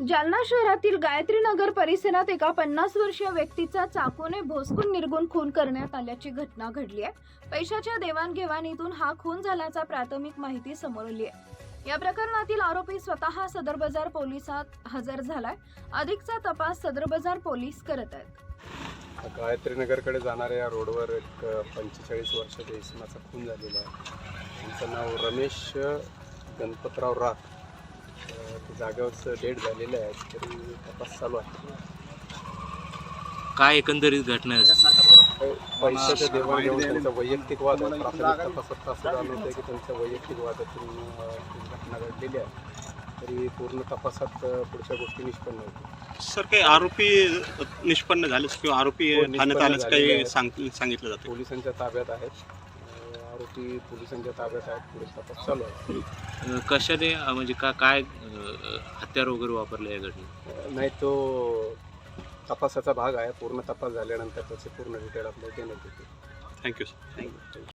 जालना शहरातील गायत्री नगर परिसरात एका पन्नास वर्षीय व्यक्तीचा चाकूने भोसकून निर्गुण खून करण्यात आल्याची घटना घडली आहे. पैशाच्या देवाणघेवाणीतून हा खून झाल्याचा प्राथमिक माहिती समोर आली आहे. या प्रकरणातील आरोपी स्वतः सदर बाजार पोलिसात हजर झालाय. अधिकचा तपास सदर बाजार पोलीस करत आहेत. गायत्री नगरकडे जाणाऱ्या या रोडवर एक पंचेचाळीस वर्षाच्या इसमाचा खून झालेला आहे. त्यांचं नाव रमेश गणपतराव राख ते जागेवरच डेट झालेले आहे तरी तपास चालू आहे. काय एकंदरीत घटना आहे? पैशाच्या देवाणघेवाण त्यांचा वैयक्तिक वाद आहे. प्राथमिक तपासात असं झालं होतं की त्यांच्या वैयक्तिक वादातून अ, ही घटना घडलेली आहे. तरी पूर्ण तपासात अ, पुढच्या गोष्टी निष्पन्न होतील. सर काही आरोपी निष्पन्न झालेच किंवा आरोपी हो, निष्पन्न ठाण्यात आल्याचं झालेले काही आहेत. सांग सांगितलं जातं पोलिसांच्या ताब्यात आहेत. आरोपी पोलिसांच्या ताब्यात आहेत पुढे तपास चालू आहे. अं, कशाने अं, म्हणजे का काय अं, हत्यार वगैरे वापरले या घटनेत? नाही तो तपासाचा भाग आहे. पूर्ण तपास झाल्यानंतर त्याचे पूर्ण डिटेल आपल्याला देण्यात येते थँक्यू सर you.